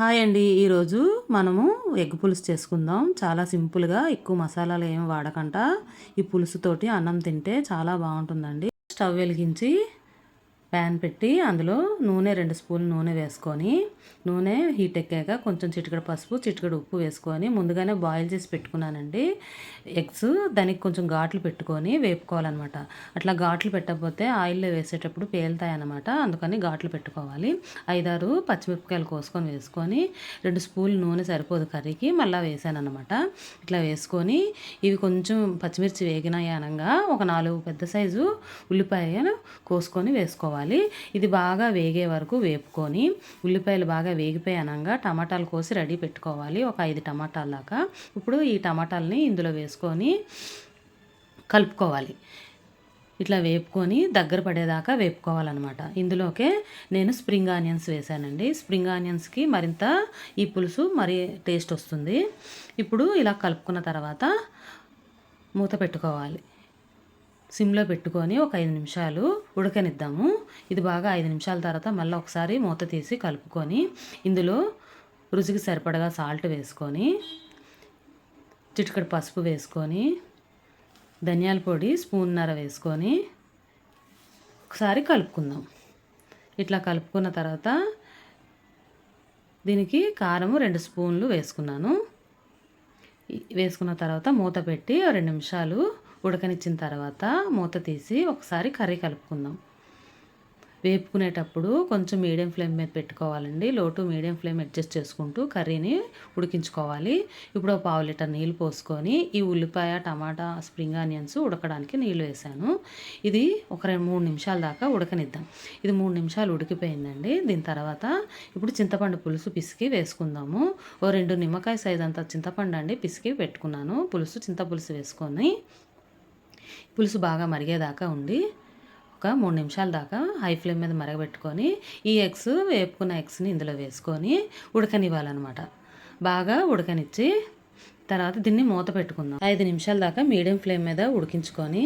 Hi అండి. ఈరోజు మనము ఎగ్ పులుసు చేసుకుందాం. చాలా సింపుల్గా ఎక్కువ మసాలాలు ఏమి వాడకుండా ఈ పులుసుతోటి అన్నం తింటే చాలా బాగుంటుందండి. స్టవ్ వెలిగించి ప్యాన్ పెట్టి అందులో నూనె రెండు స్పూన్లు నూనె వేసుకొని నూనె హీట్ ఎక్కాక కొంచెం చిటికడ పసుపు చిటికడ ఉప్పు వేసుకొని ముందుగానే బాయిల్ చేసి పెట్టుకున్నానండి. ఎగ్స్ దానికి కొంచెం ఘాట్లు పెట్టుకొని వేపుకోవాలన్నమాట. అట్లా ఘాట్లు పెట్టకపోతే ఆయిల్లో వేసేటప్పుడు పేలుతాయన్నమాట. అందుకని ఘాట్లు పెట్టుకోవాలి. ఐదారు పచ్చిమిరపకాయలు కోసుకొని వేసుకొని రెండు స్పూన్లు నూనె సరిపోదు కర్రీకి మళ్ళీ వేసాను అనమాట ఇట్లా వేసుకొని ఇవి కొంచెం పచ్చిమిర్చి వేగినాయి అనగా ఒక నాలుగు పెద్ద సైజు ఉల్లిపాయను కోసుకొని వేసుకోవాలి. వేసుకోవాలి ఇది బాగా వేగే వరకు వేపుకొని ఉల్లిపాయలు బాగా వేగిపోయి టమాటాలు కోసి రెడీ పెట్టుకోవాలి. ఒక ఐదు టమాటాల దాకా. ఇప్పుడు ఈ టమాటాలని ఇందులో వేసుకొని కలుపుకోవాలి. ఇట్లా వేపుకొని దగ్గర పడేదాకా వేపుకోవాలన్నమాట. ఇందులోకే నేను స్ప్రింగ్ ఆనియన్స్ వేసానండి. స్ప్రింగ్ ఆనియన్స్కి మరింత ఈ పులుసు మరి టేస్ట్ వస్తుంది. ఇప్పుడు ఇలా కలుపుకున్న తర్వాత మూత పెట్టుకోవాలి. సిమ్లో పెట్టుకొని ఒక ఐదు నిమిషాలు ఉడకనిద్దాము. ఇది బాగా ఐదు నిమిషాల తర్వాత మళ్ళీ ఒకసారి మూత తీసి కలుపుకొని ఇందులో రుచికి సరిపడగా సాల్ట్ వేసుకొని చిటికడి పసుపు వేసుకొని ధనియాల పొడి స్పూన్నర వేసుకొని ఒకసారి కలుపుకుందాం. ఇట్లా కలుపుకున్న తర్వాత దీనికి కారము రెండు స్పూన్లు వేసుకున్నాను. వేసుకున్న తర్వాత మూత పెట్టి రెండు నిమిషాలు ఉడకనిచ్చిన తర్వాత మూత తీసి ఒకసారి కర్రీ కలుపుకుందాం. వేపుకునేటప్పుడు కొంచెం మీడియం ఫ్లేమ్ మీద పెట్టుకోవాలండి. లో టు మీడియం ఫ్లేమ్ అడ్జస్ట్ చేసుకుంటూ కర్రీని ఉడికించుకోవాలి. ఇప్పుడు ఒక పావు లీటర్ నీళ్ళు పోసుకొని ఈ ఉల్లిపాయ టమాటా స్ప్రింగ్ ఆనియన్స్ ఉడకడానికి నీళ్ళు వేసాను. ఇది ఒక రెండు మూడు నిమిషాల దాకా ఉడకనిద్దాం. ఇది మూడు నిమిషాలు ఉడికిపోయిందండి. దీని తర్వాత ఇప్పుడు చింతపండు పులుసు పిసికి వేసుకుందాము. ఓ రెండు నిమ్మకాయ సైజ్ అంత చింతపండు అండి పిసికి పెట్టుకున్నాను. పులుసు చింత పులుసు వేసుకొని పులుసు బాగా మరిగేదాకా ఉండి ఒక మూడు నిమిషాల దాకా హై ఫ్లేమ్ మీద మరగబెట్టుకొని ఈ ఎగ్స్ వేపుకున్న ఎగ్స్ని ఇందులో వేసుకొని ఉడకనివ్వాలన్నమాట. బాగా ఉడకనిచ్చి తర్వాత దీన్ని మూత పెట్టుకుందాం. ఐదు నిమిషాల దాకా మీడియం ఫ్లేమ్ మీద ఉడికించుకొని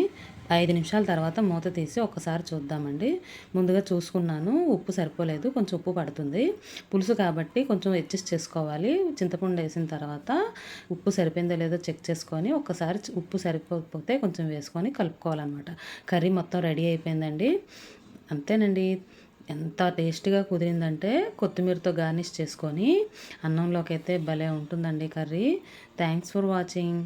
ఐదు నిమిషాల తర్వాత మూత తీసి ఒకసారి చూద్దామండి. ముందుగా చూసుకున్నాను ఉప్పు సరిపోలేదు కొంచెం ఉప్పు పడుతుంది. పులుసు కాబట్టి కొంచెం అడ్జస్ట్ చేసుకోవాలి. చింతపండు వేసిన తర్వాత ఉప్పు సరిపోయిందో లేదో చెక్ చేసుకొని ఒకసారి ఉప్పు సరిపోతే కొంచెం వేసుకొని కలుపుకోవాలన్నమాట. కర్రీ మొత్తం రెడీ అయిపోయిందండి. అంతేనండి. ఎంత టేస్టీగా కుదిరిందంటే కొత్తిమీరతో గార్నిష్ చేసుకొని అన్నంలోకి అయితే భలే ఉంటుందండి కర్రీ. Thanks for watching.